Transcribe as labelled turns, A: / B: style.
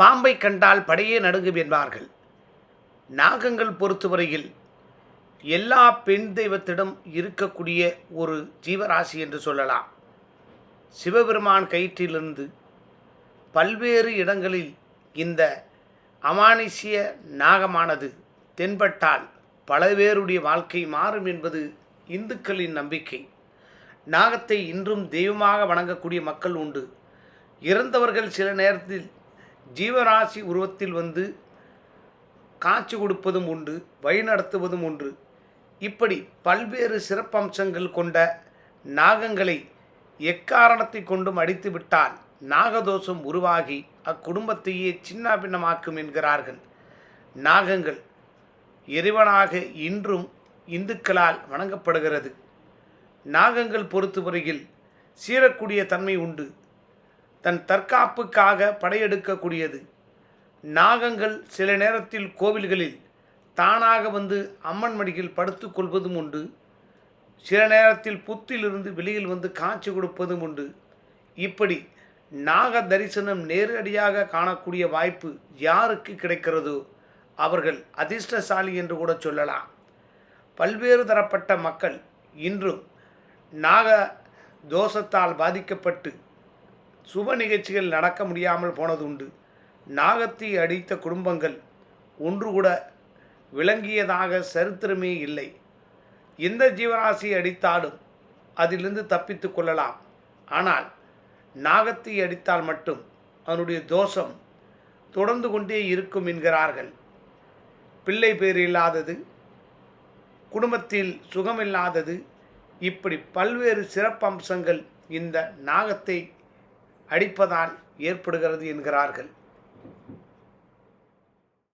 A: பாம்பை கண்டால் படையே நடுங்கும் என்பார்கள். நாகங்கள் பொறுத்தவரையில் எல்லா பெண் தெய்வத்திடம் இருக்கக்கூடிய ஒரு ஜீவராசி என்று சொல்லலாம். சிவபெருமான் கயிற்றிலிருந்து பல்வேறு இடங்களில் இந்த அமானுஷ்ய நாகமானது தென்பட்டால் பல பேருடைய வாழ்க்கை மாறும் என்பது இந்துக்களின் நம்பிக்கை. நாகத்தை இன்றும் தெய்வமாக வணங்கக்கூடிய மக்கள் உண்டு. இறந்தவர்கள் சில நேரத்தில் ஜீவராசி உருவத்தில் வந்து காட்சி கொடுப்பதும் உண்டு வழிநடத்துவதும் உண்டு. இப்படி பல்வேறு சிறப்பம்சங்கள் கொண்ட நாகங்களை எக்காரணத்தை கொண்டும் அடித்துவிட்டால் நாகதோஷம் உருவாகி அக்குடும்பத்தையே சின்னாபின்னமாக்கும் என்கிறார்கள். நாகங்கள் இறைவனாக இன்றும் இந்துக்களால் வணங்கப்படுகிறது. நாகங்கள் பொறுத்தவரையில் சீரக்கூடிய தன்மை உண்டு. தன் தற்காப்புக்காக படையெடுக்கக்கூடியது. நாகங்கள் சில நேரத்தில் கோவில்களில் தானாக வந்து அம்மன் மடியில் படுத்துக் கொள்வதும் உண்டு. சில நேரத்தில் புத்திலிருந்து வெளியில் வந்து காட்சி கொடுப்பதும் உண்டு. இப்படி நாக தரிசனம் நேரடியாக காணக்கூடிய வாய்ப்பு யாருக்கு கிடைக்கிறதோ அவர்கள் அதிர்ஷ்டசாலி என்று கூட சொல்லலாம். பல்வேறு தரப்பட்ட மக்கள் இன்றும் நாக தோஷத்தால் பாதிக்கப்பட்டு சுப நிகழ்ச்சிகள் நடக்க முடியாமல் போனது உண்டு. நாகத்தை அடித்த குடும்பங்கள் ஒன்று கூட விளங்கியதாக சரித்திரமே இல்லை. எந்த ஜீவராசி அடித்தாலும் அதிலிருந்து தப்பித்து கொள்ளலாம். ஆனால் நாகத்தை அடித்தால் மட்டும் அதனுடைய தோஷம் தொடர்ந்து கொண்டே இருக்கும் என்கிறார்கள். பிள்ளை பேர் இல்லாதது குடும்பத்தில் சுகமில்லாதது இப்படி பல்வேறு சிறப்பம்சங்கள் இந்த நாகத்தை அடிப்பதால் ஏற்படுகிறது என்கிறார்கள்.